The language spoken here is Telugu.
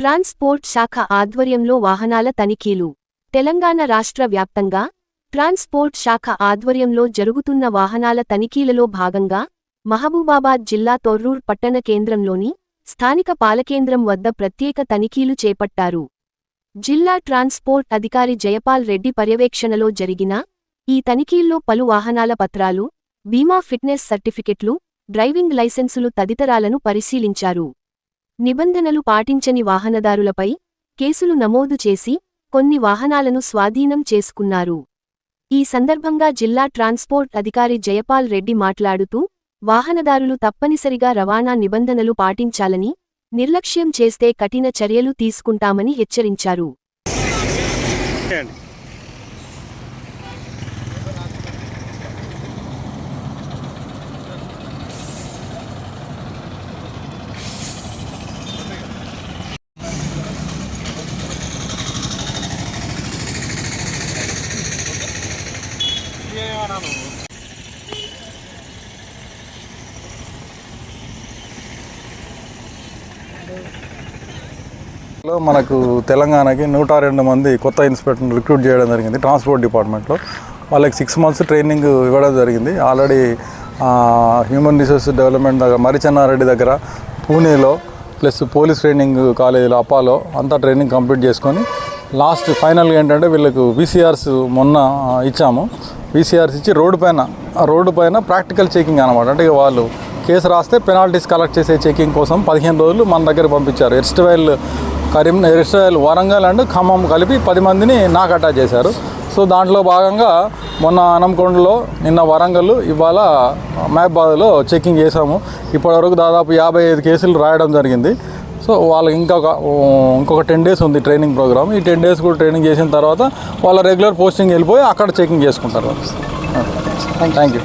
ట్రాన్స్పోర్ట్ శాఖ ఆధ్వర్యంలో వాహనాల తనిఖీలు. తెలంగాణ రాష్ట్ర వ్యాప్తంగా ట్రాన్స్పోర్ట్ శాఖ ఆధ్వర్యంలో జరుగుతున్న వాహనాల తనిఖీలలో భాగంగా మహబూబాబాద్ జిల్లా తొర్రూర్ పట్టణ కేంద్రంలోని స్థానిక పాలకేంద్రం వద్ద ప్రత్యేక తనిఖీలు చేపట్టారు. జిల్లా ట్రాన్స్పోర్ట్ అధికారి జయపాల్ రెడ్డి పర్యవేక్షణలో జరిగిన ఈ తనిఖీల్లో పలు వాహనాల పత్రాలు బీమా ఫిట్నెస్ సర్టిఫికెట్లు డ్రైవింగ్ లైసెన్సులు తదితరాలను పరిశీలించారు. నిబంధనలు పాటించని వాహనదారులపై కేసులు నమోదు చేసి కొన్ని వాహనాలను స్వాధీనం చేసుకున్నారు. ఈ సందర్భంగా జిల్లా ట్రాన్స్పోర్ట్ అధికారి జయపాల్ రెడ్డి మాట్లాడుతూ వాహనదారులు తప్పనిసరిగా రవాణా నిబంధనలు పాటించాలని నిర్లక్ష్యం చేస్తే కఠిన చర్యలు తీసుకుంటామని హెచ్చరించారు. చేయండి లో మనకు తెలంగాణకి నూట రెండు మంది కొత్త ఇన్స్పెక్టర్ని రిక్రూట్ చేయడం జరిగింది ట్రాన్స్పోర్ట్ డిపార్ట్మెంట్లో. వాళ్ళకి సిక్స్ మంత్స్ ట్రైనింగ్ ఇవ్వడం జరిగింది. ఆల్రెడీ హ్యూమన్ రిసోర్స్ డెవలప్మెంట్ దగ్గర మరిచెన్నారెడ్డి దగ్గర పూణేలో ప్లస్ పోలీస్ ట్రైనింగ్ కాలేజీలో అపాలో అంతా ట్రైనింగ్ కంప్లీట్ చేసుకొని లాస్ట్ ఫైనల్గా ఏంటంటే వీళ్ళకు వీసీఆర్స్ మొన్న ఇచ్చాము. వీసీఆర్స్ ఇచ్చి రోడ్డు పైన రోడ్డు పైన ప్రాక్టికల్ చెకింగ్ అనమాట అంటే ఇక వాళ్ళు కేసు రాస్తే పెనాల్టీస్ కలెక్ట్ చేసే చెకింగ్ కోసం పదిహేను రోజులు మన దగ్గర పంపించారు. Erstwhile Karim erstwhile Warangal and Khammam కలిపి పది మందిని నాకు అటాచ్ చేశారు. సో దాంట్లో భాగంగా మొన్న అనంకొండలో నిన్న వరంగల్ ఇవాళ మహబాద్లో చెకింగ్ చేశాము. ఇప్పటివరకు దాదాపు యాభై ఐదు కేసులు రాయడం జరిగింది. సో వాళ్ళకి ఇంకొక ఇంకొక టెన్ డేస్ ఉంది ట్రైనింగ్ ప్రోగ్రామ్ ఈ టెన్ డేస్ కూడా ట్రైనింగ్ చేసిన తర్వాత వాళ్ళ రెగ్యులర్ పోస్టింగ్ వెళ్ళిపోయి అక్కడ చెకింగ్ చేసుకుంటారు. Thank you